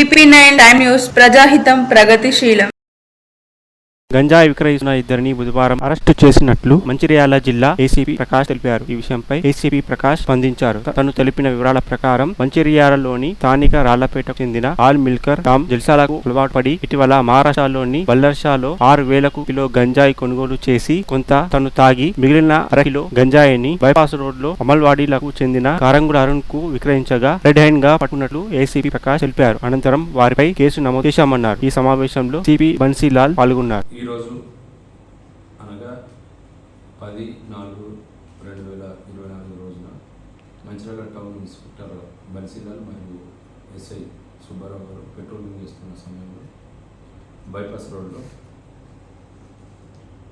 TV nine time news ప్రజాహితం ప్రగతిశీలం. గంజాయి విక్రయిస్తున్న ఇద్దరిని బుధవారం అరెస్టు చేసినట్లు మంచిర్యాల జిల్లా ఏసీపీ ప్రకాష్ తెలిపారు. ఈ విషయంపై ఏసీపీ ప్రకాష్ స్పందించారు. తను తెలిపిన వివరాల ప్రకారం మంచిర్యాలలోని స్థానిక రాళ్ళపేటకు చెందిన ఆల్ మిల్కర్ రామ్ జల్సాలకు అలవాటు పడి ఇటీవల మహారాష్ట్రలోని బల్లర్షాలో ఆరు వేలకు కిలో గంజాయి కొనుగోలు చేసి కొంత తను తాగి మిగిలిన అరకిలో గంజాయిని బైపాస్ రోడ్లో అమల్వాడీలకు చెందిన కారంగుల అరుణ్కు విక్రయించగా రెడ్ హ్యాండ్గా పట్టుకున్నట్లు ఏసీపీ ప్రకాష్ తెలిపారు. అనంతరం వారిపై కేసు నమోదు చేశామన్నారు. ఈ సమావేశంలో సిపి బన్సీలాల్ పాల్గొన్నారు. ఈరోజు అనగా పది నాలుగు రెండు వేల ఇరవై నాలుగు రోజున మంచిర్యాల టౌన్ ఇన్స్పెక్టర్ బన్సీలాల్ మరియు ఎస్ఐ సుబ్బారావు గారు పెట్రోలింగ్ చేస్తున్న సమయంలో బైపాస్ రోడ్లో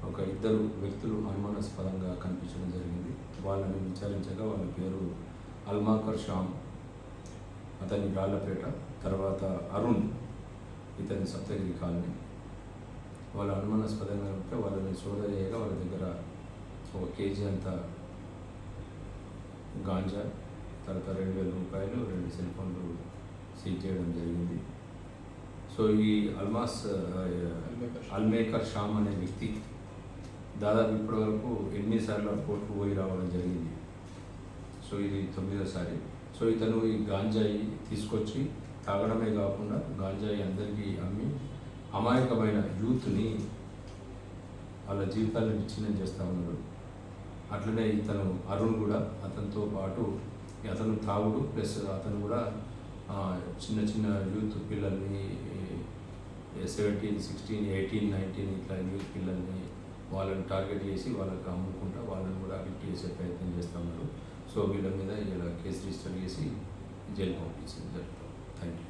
ఒక ఇద్దరు వ్యక్తులు అనుమానాస్పదంగా కనిపించడం జరిగింది. వాళ్ళని విచారించగా వాళ్ళ పేరు అల్మాకర్ షామ్ అతని రాళ్ళపేట తర్వాత అరుణ్ ఇతని సప్తగిరి కాలనీ వాళ్ళ అనుమానాస్పదంగా ఉంటే వాళ్ళని సోదా చేయగా వాళ్ళ దగ్గర ఒక కేజీ అంత గాంజా తర్వాత రెండు వేల రూపాయలు రెండు సెల్ ఫోన్లు సీజ్ చేయడం జరిగింది. సో ఈ అల్మాస్ అల్మేకర్ షామ్. అనే వ్యక్తి దాదాపు ఇప్పటి వరకు ఎన్నిసార్లు కోర్టుకు పోయి రావడం జరిగింది. సో ఇది తొమ్మిదోసారి. సో ఇతను ఈ గాంజాయి తీసుకొచ్చి తాగడమే కాకుండా గాంజాయి అందరికీ అమ్మి అమాయకమైన యూత్ని వాళ్ళ జీవితాలను విచ్ఛిన్నం చేస్తూ ఉన్నాడు. అట్లనే ఇతను అరుణ్ కూడా అతనితో పాటు అతను తాగుడు ప్లస్ అతను కూడా చిన్న చిన్న యూత్ పిల్లల్ని సెవెంటీన్ సిక్స్టీన్ ఎయిటీన్ నైన్టీన్ ఇట్లా యూత్ పిల్లల్ని వాళ్ళని టార్గెట్ చేసి వాళ్ళకి అమ్ముకుంటా వాళ్ళని కూడా అడిక్ట్ చేసే ప్రయత్నం చేస్తూ ఉన్నారు. సో వీళ్ళ మీద ఇలా కేసు రిజిస్టర్ చేసి జైలు పంపించింది. జరుగుతుంది థ్యాంక్ యూ